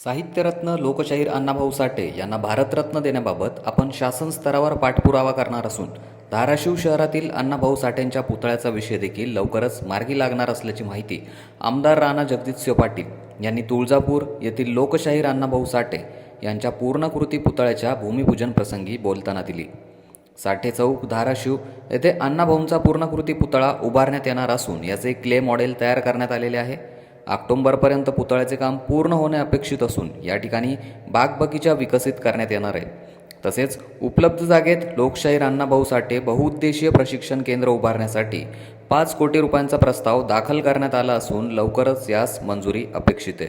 साहित्यरत्न लोकशाहीर अण्णाभाऊ साठे यांना भारतरत्न देण्याबाबत आपण शासन स्तरावर पाठपुरावा करणार असून धाराशिव शहरातील अण्णाभाऊ साठेंच्या पुतळ्याचा विषय देखील लवकरच मार्गी लागणार असल्याची माहिती आमदार राणा जगजितसिंह पाटील यांनी तुळजापूर येथील लोकशाहीर अण्णाभाऊ साठे यांच्या पूर्णकृती पुतळ्याच्या भूमिपूजन प्रसंगी बोलताना दिली. साठे चौक धाराशिव येथे अण्णाभाऊंचा पूर्णकृती पुतळा उभारण्यात येणार असून याचे क्ले मॉडेल तयार करण्यात आलेले आहे. ऑक्टोंबरपर्यंत पुतळ्याचे काम पूर्ण होणे अपेक्षित असून या ठिकाणी बागबगीचा विकसित करण्यात येणार आहे. तसेच उपलब्ध जागेत लोकशाहीर अण्णाभाऊ साठे बहुउद्देशीय प्रशिक्षण केंद्र उभारण्यासाठी पाच कोटी रुपयांचा प्रस्ताव दाखल करण्यात आला असून लवकरच यास मंजुरी अपेक्षित आहे.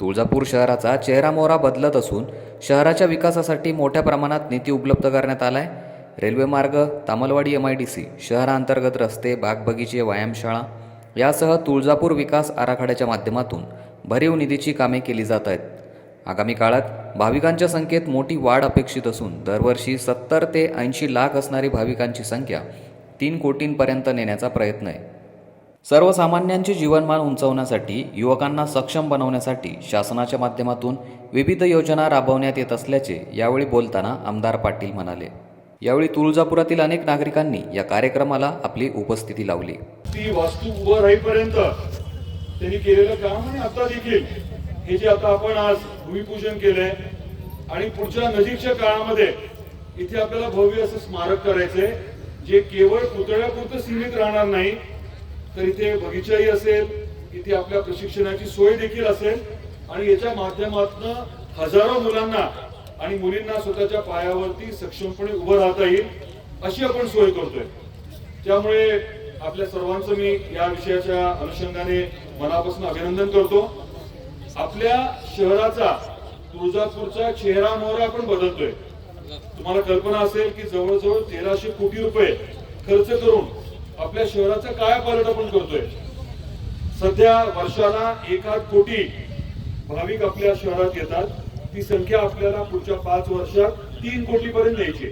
तुळजापूर शहराचा चेहरामोहरा बदलत असून शहराच्या विकासासाठी मोठ्या प्रमाणात निधी उपलब्ध करण्यात आला आहे रेल्वे मार्ग तामलवाडी एम आय डी सी शहरांतर्गत रस्ते बागबगीचे व्यायामशाळा यासह तुळजापूर विकास आराखड्याच्या माध्यमातून भरीव निधीची कामे केली जात आहेत. आगामी काळात भाविकांच्या संख्येत मोठी वाढ अपेक्षित असून दरवर्षी सत्तर ते ऐंशी लाख असणारी भाविकांची संख्या तीन कोटींपर्यंत नेण्याचा प्रयत्न आहे. सर्वसामान्यांचे जीवनमान उंचावण्यासाठी युवकांना सक्षम बनवण्यासाठी शासनाच्या माध्यमातून विविध योजना राबवण्यात येत असल्याचे यावेळी बोलताना आमदार पाटील म्हणाले. यावेळी तुळजापुरातील अनेक नागरिकांनी या कार्यक्रमाला आपली उपस्थिती लावली. ती वास्तू उभं राहीपर्यंत त्यांनी केलेलं काम आणि आता देखील हे जे आता आपण आज भूमिपूजन केलंय आणि पुढच्या नजीकच्या काळामध्ये इथे आपल्याला भव्य असं स्मारक करायचंय जे केवळ पुतळ्यापुरतं सीमित राहणार नाही तर इथे बगीचाही असेल इथे आपल्या प्रशिक्षणाची सोय देखील असेल आणि याच्या माध्यमातून हजारो मुलांना आणि मुलींना स्वतःच्या पायावरती सक्षमपणे उभं राहता येईल अशी आपण सोय करतोय. त्यामुळे आपल्या सर्वांचं मी या विषयाच्या अनुषंगाने मनापासून अभिनंदन करतो. आपल्या शहराचा तुळजापूरचा चेहरा मोहरा आपण बदलतोय. तुम्हाला कल्पना असेल की जवळजवळ तेराशे कोटी रुपये खर्च करून आपल्या शहराचा काय कायापालट आपण करतोय. सध्या वर्षाला एकाच कोटी भाविक आपल्या शहरात येतात. ती संख्या आपल्याला पुढच्या पाच वर्षात तीन कोटी पर्यंत यायची